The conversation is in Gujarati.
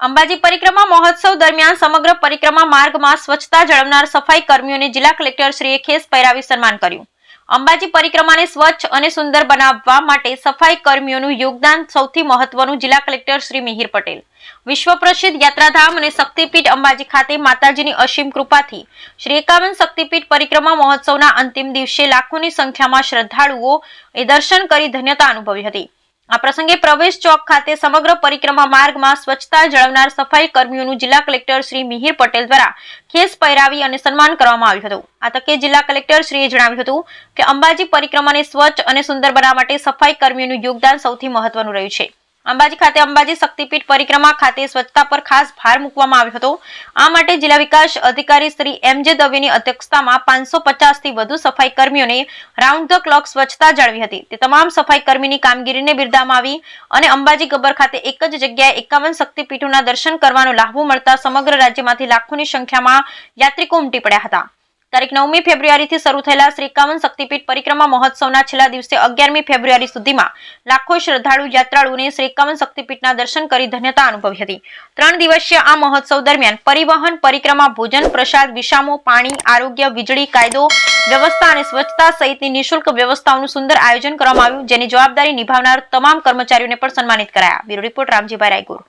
અંબાજી પરિક્રમા મહોત્સવ દરમિયાન સમગ્ર પરિક્રમા માર્ગમાં સ્વચ્છતા જળવનાર સફાઈ કર્મીઓને જિલ્લા કલેક્ટરશ્રીએ ખેસ પહેરાવી સન્માન કર્યું. અંબાજી પરિક્રમાને સ્વચ્છ અને સુંદર બનાવવા માટે સફાઈ કર્મીઓનું યોગદાન સૌથી મહત્વનું જિલ્લા કલેક્ટર શ્રી મિહિર પટેલ. વિશ્વ પ્રસિદ્ધ યાત્રાધામ અને શક્તિપીઠ અંબાજી ખાતે માતાજીની અસીમ કૃપાથી શ્રી એકાવન શક્તિપીઠ પરિક્રમા મહોત્સવના અંતિમ દિવસે લાખોની સંખ્યામાં શ્રદ્ધાળુઓ એ દર્શન કરી ધન્યતા અનુભવી હતી. આ પ્રસંગે પ્રવેશ ચોક ખાતે સમગ્ર પરિક્રમા માર્ગમાં સ્વચ્છતા જાળવનાર સફાઈ કર્મીઓનું જિલ્લા કલેક્ટર શ્રી મિહિર પટેલ દ્વારા ખેસ પહેરાવી અને સન્માન કરવામાં આવ્યું હતું. આ તકે જિલ્લા કલેક્ટર શ્રીએ જણાવ્યું હતું કે અંબાજી પરિક્રમાને સ્વચ્છ અને સુંદર બનાવવા માટે સફાઈ કર્મીઓનું યોગદાન સૌથી મહત્વનું રહ્યું છે. અંબાજી ખાતે અંબાજી શક્તિપીઠ પરિક્રમા ખાતે સ્વચ્છતા પર ખાસ ભાર મૂકવામાં આવ્યો હતો. આ માટે જિલ્લા વિકાસ અધિકારી શ્રી એમ જે દવેની અધ્યક્ષતામાં પાંચસો પચાસથી વધુ સફાઈ કર્મીઓને રાઉન્ડ ધ ક્લોક સ્વચ્છતા જાળવી હતી. તે તમામ સફાઈ કર્મીની કામગીરીને બિરદાવવામાં આવી અને અંબાજી ગબ્બર ખાતે એક જ જગ્યાએ એકાવન શક્તિપીઠોના દર્શન કરવાનો લાભો મળતા સમગ્ર રાજ્યમાંથી લાખોની સંખ્યામાં યાત્રિકો ઉમટી પડ્યા હતા. તારીખ નવમી ફેબ્રુઆરીથી શરૂ થયેલા શ્રી શક્તિપીઠ પરિક્રમા મહોત્સવના છેલ્લા દિવસે અગિયારમી ફેબ્રુઆરી સુધીમાં લાખો શ્રદ્ધાળુ યાત્રાળુઓને શ્રી એકાવન શક્તિપીઠના દર્શન કરી ધન્યતા અનુભવી હતી. ત્રણ દિવસીય આ મહોત્સવ દરમિયાન પરિવહન, પરિક્રમા, ભોજન, પ્રસાદ, વિષામો, પાણી, આરોગ્ય, વીજળી, કાયદો, વ્યવસ્થા અને સ્વચ્છતા સહિતની નિઃશુલ્ક વ્યવસ્થાઓનું સુંદર આયોજન કરવામાં આવ્યું, જેની જવાબદારી નિભાવનાર તમામ કર્મચારીઓને પણ સન્માનિત કરાયા. Bureau report Ramjibhai Raygur.